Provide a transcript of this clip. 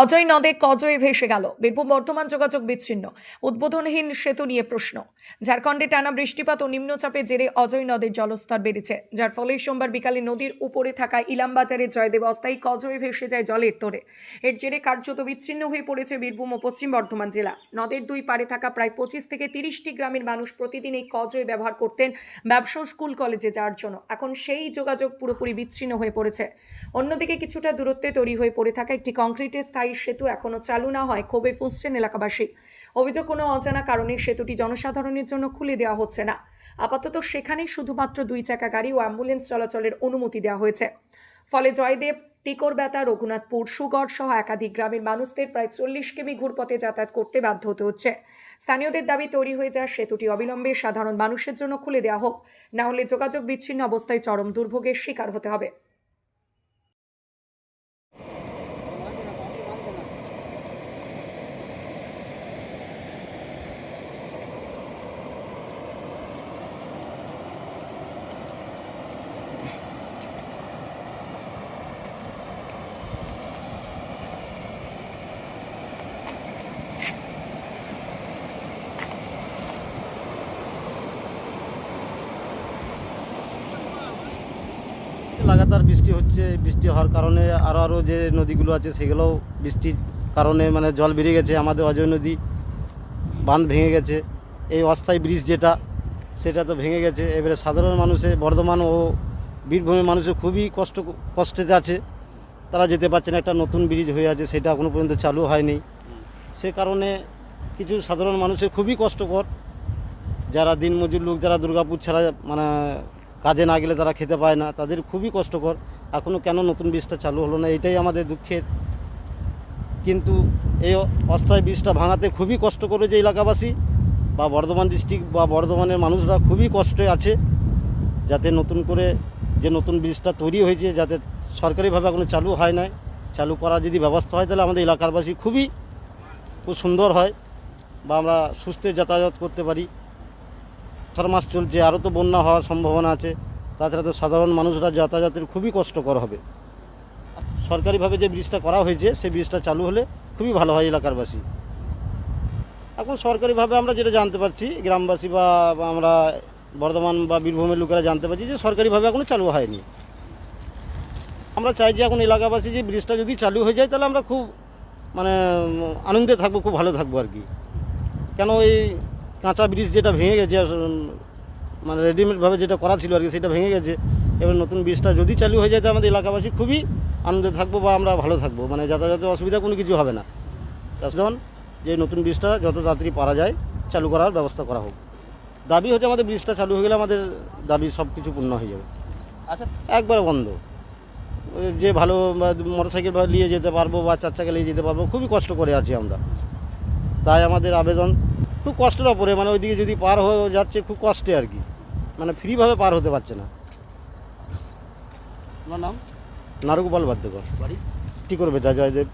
অজয় নদে কজয়ে ভেসে গেল। বীরভূম বর্ধমান যোগাযোগ বিচ্ছিন্ন। উদ্বোধনহীন সেতু নিয়ে প্রশ্ন। ঝাড়খণ্ডে টানা বৃষ্টিপাত ও নিম্নচাপের জেরে অজয় নদের জলস্তর বেড়েছে। যার ফলে সোমবার বিকালে নদীর উপরে থাকা ইলামবাজারের জয়দেব অস্থায়ী কজয়ে ভেসে যায় জলের তোরে। এর জেরে কার্যত বিচ্ছিন্ন হয়ে পড়েছে বীরভূম ও পশ্চিম বর্ধমান জেলা। নদের দুই পারে থাকা প্রায় পঁচিশ থেকে তিরিশটি গ্রামের মানুষ প্রতিদিন এই কজয়ে ব্যবহার করতেন ব্যবসা স্কুল কলেজে যাওয়ার জন্য। এখন সেই যোগাযোগ পুরোপুরি বিচ্ছিন্ন হয়ে পড়েছে। অন্যদিকে কিছুটা দূরত্বে তৈরি হয়ে পড়ে থাকা একটি কংক্রিটের স্থায়ী সেতু এখনও চালু না হয়, ক্ষোভে ফুঁসছেন এলাকাবাসী। অভিযোগ কোনো অজানা কারণে সেতুটি জনসাধারণের জন্য খুলে দেওয়া হচ্ছে না। আপাতত সেখানেই শুধুমাত্র দুই চাকা গাড়ি ও অ্যাম্বুলেন্স চলাচলের অনুমতি দেওয়া হয়েছে। ফলে জয়দেব টিকরবেতা রঘুনাথপুর, সুগড় সহ একাধিক গ্রামের মানুষদের প্রায় চল্লিশ কিমি ঘুরপথে যাতায়াত করতে বাধ্য হতে হচ্ছে। স্থানীয়দের দাবি, তৈরি হয়ে যাওয়া সেতুটি অবিলম্বে সাধারণ মানুষের জন্য খুলে দেওয়া হোক। না হলে যোগাযোগ বিচ্ছিন্ন অবস্থায় চরম দুর্ভোগের শিকার হতে হবে। লাগাতার বৃষ্টি হচ্ছে, বৃষ্টি হওয়ার কারণে আরও আরও যে নদীগুলো আছে সেগুলোও বৃষ্টির কারণে মানে জল বেড়ে গেছে, আমাদের অজয় নদী বাঁধ ভেঙে গেছে। এই অস্থায়ী ব্রিজ যেটা, সেটা তো ভেঙে গেছে। এবারে সাধারণ মানুষে, বর্ধমান ও বীরভূমের মানুষের খুবই কষ্ট, কষ্টেতে আছে। তারা যেতে পারছে না, একটা নতুন ব্রিজ হয়ে আছে, সেটা এখনও পর্যন্ত চালু হয়নি। সে কারণে কিছু সাধারণ মানুষের খুবই কষ্টকর। যারা দিনমজুর লোক, যারা দুর্গাপুর ছাড়া মানে কাজে না গেলে তারা খেতে পায় না, তাদের খুবই কষ্টকর। এখনও কেন নতুন বীজটা চালু হলো না, এটাই আমাদের দুঃখের। কিন্তু এই অস্থায়ী বীজটা ভাঙাতে খুবই কষ্ট করে যে এলাকাবাসী বা বর্ধমান ডিস্ট্রিক্ট বা বর্ধমানের মানুষরা খুবই কষ্টে আছে, যাতে নতুন করে যে নতুন বীজটা তৈরি হয়েছে, যাতে সরকারিভাবে এখনও চালু হয় নাই। চালু করার যদি ব্যবস্থা হয়, তাহলে আমাদের এলাকারবাসী খুবই খুব সুন্দর হয় বা আমরা সুস্থে যাতায়াত করতে পারি। চার মাস চলছে আরও তো বন্যা হওয়ার সম্ভাবনা আছে, তাছাড়া তো সাধারণ মানুষরা যাতায়াতের খুবই কষ্টকর হবে। সরকারিভাবে যে ব্রিজটা করা হয়েছে, সেই ব্রিজটা চালু হলে খুবই ভালো হয় এলাকারবাসী। এখন সরকারিভাবে আমরা যেটা জানতে পারছি, গ্রামবাসী বা আমরা বর্ধমান বা বীরভূমের লোকেরা জানতে পারছি যে সরকারিভাবে এখনও চালু হয়নি। আমরা চাই যে এখন এলাকাবাসী যে ব্রিজটা যদি চালু হয়ে যায়, তাহলে আমরা খুব মানে আনন্দে থাকব, খুব ভালো থাকব আর কি। কেন এই কাঁচা ব্রিজ যেটা ভেঙে গেছে মানে রেডিমেডভাবে যেটা করা ছিল আর কি সেটা ভেঙে গেছে। এবার নতুন ব্রিজটা যদি চালু হয়ে যায় তো আমাদের এলাকাবাসী খুবই আনন্দে থাকব বা আমরা ভালো থাকব। মানে যাতায়াতের অসুবিধা কোনো কিছু হবে না। তখন যে নতুন ব্রিজটা যত তাড়াতাড়ি পারা যায় চালু করার ব্যবস্থা করা হোক। দাবি হচ্ছে আমাদের ব্রিজটা চালু হয়ে গেলে আমাদের দাবি সব কিছু পূর্ণ হয়ে যাবে। আচ্ছা। একবারে বন্ধ। যে ভালো মোটর সাইকেল নিয়ে যেতে পারব বা চার চাকা নিয়ে যেতে পারব খুবই কষ্ট করে আছি আমরা। তাই আমাদের আবেদন খুব কষ্টের ওপরে মানে ওইদিকে যদি পার হয়ে যাচ্ছে খুব কষ্টে আর কি। মানে ফ্রিভাবে পার হতে পারছে না। তোমার নাম? নারুগোপাল বাদ্যকর। বাড়ি? কী করবে তা জয়দেব।